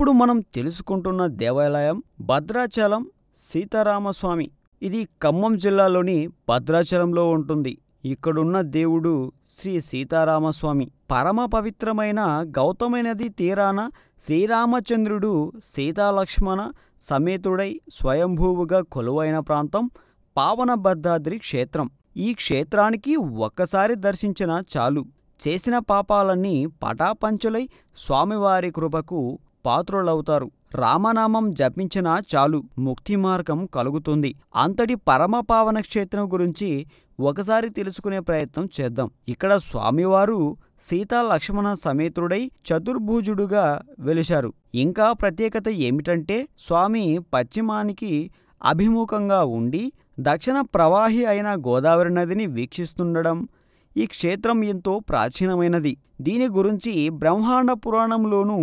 ఇప్పుడు మనం తెలుసుకుంటున్న దేవాలయం భద్రాచలం సీతారామస్వామి. ఇది ఖమ్మం జిల్లాలోని భద్రాచలంలో ఉంటుంది. ఇక్కడున్న దేవుడు శ్రీ సీతారామస్వామి. పరమ పవిత్రమైన గౌతమ నది తీరాన శ్రీరామచంద్రుడు సీతాలక్ష్మణ సమేతుడై స్వయంభూవుగా కొలువైన ప్రాంతం పావన భద్రాద్రి క్షేత్రం. ఈ క్షేత్రానికి ఒక్కసారి దర్శించిన చాలు. చేసిన పాపాలన్నీ పటాపంచులై స్వామివారి కృపకు పాత్రులవుతారు. రామనామం జపించినా చాలు ముక్తి మార్గం కలుగుతుంది. అంతటి పరమ పావన క్షేత్రం గురించి ఒకసారి తెలుసుకునే ప్రయత్నం చేద్దాం. ఇక్కడ స్వామివారు సీతా లక్ష్మణ సమేతుడై చతుర్భుజుడుగా వెలిశారు. ఇంకా ప్రత్యేకత ఏమిటంటే స్వామి పశ్చిమానికి అభిముఖంగా ఉండి దక్షిణ ప్రవాహి అయిన గోదావరి నదిని వీక్షిస్తుండడం ఈ క్షేత్రం ఎంతో ప్రాచీనమైనది. దీని గురించి బ్రహ్మాండ పురాణంలోనూ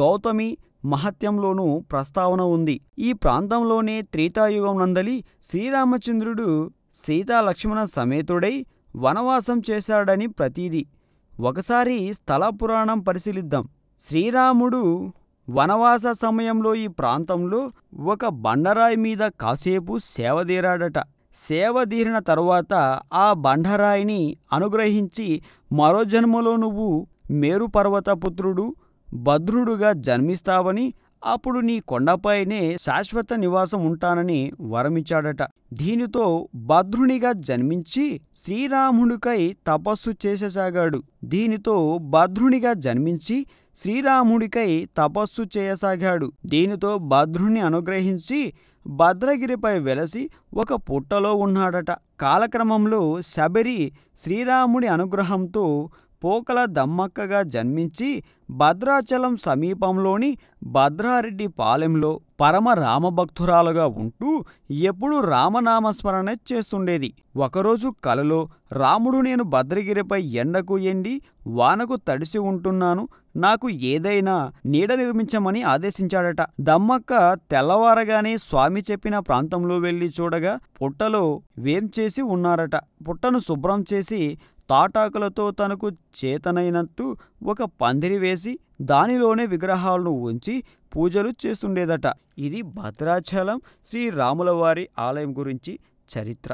గౌతమి మహత్యంలోనూ ప్రస్తావన ఉంది. ఈ ప్రాంతంలోనే త్రేతాయుగం నందలి శ్రీరామచంద్రుడు సీతాలక్ష్మణ సమేతుడై వనవాసం చేశాడని ప్రతీది. ఒకసారి స్థల పురాణం పరిశీలిద్దాం. శ్రీరాముడు వనవాస సమయంలో ఈ ప్రాంతంలో ఒక బండరాయి మీద కాసేపు సేవదీరాడట సేవదీరిన తరువాత ఆ బండరాయిని అనుగ్రహించి మరో జన్మలో నువ్వు మేరుపర్వతపుత్రుడు భద్రుడుగా జన్మిస్తావని అప్పుడు నీ కొండపైనే శాశ్వత నివాసం ఉంటానని వరమిచ్చాడట. దీనితో భద్రునిగా జన్మించి శ్రీరాముడికై తపస్సు చేసేసాగాడు. దీనితో భద్రునిగా జన్మించి శ్రీరాముడికై తపస్సు చేయసాగాడు. దీనితో భద్రుణ్ణి అనుగ్రహించి భద్రగిరిపై వెలసి ఒక పుట్టలో ఉన్నాడట. కాలక్రమంలో శబరి శ్రీరాముడి అనుగ్రహంతో పోకల దమ్మక్కగా జన్మించి భద్రాచలం సమీపంలోని భద్రారెడ్డి పాలెంలో పరమ రామభక్తురాలుగా ఉంటూ ఎప్పుడూ రామనామస్మరణ చేస్తుండేది. ఒకరోజు కలలో రాముడు నేను భద్రగిరిపై ఎండకు ఎండి వానకు తడిసి ఉంటున్నాను. నాకు ఏదైనా నీడ నిర్మించమని ఆదేశించాడట. దమ్మక్క తెల్లవారగానే స్వామి చెప్పిన ప్రాంతంలో వెళ్ళి చూడగా పుట్టలో వేం చేసి ఉన్నారట. పుట్టను శుభ్రం చేసి తాటాకులతో తనకు చేతనైనట్టు ఒక పందిరి వేసి దానిలోనే విగ్రహాలను ఉంచి పూజలు చేస్తుండేదట. ఇది భద్రాచలం శ్రీరాములవారి ఆలయం గురించి చరిత్ర.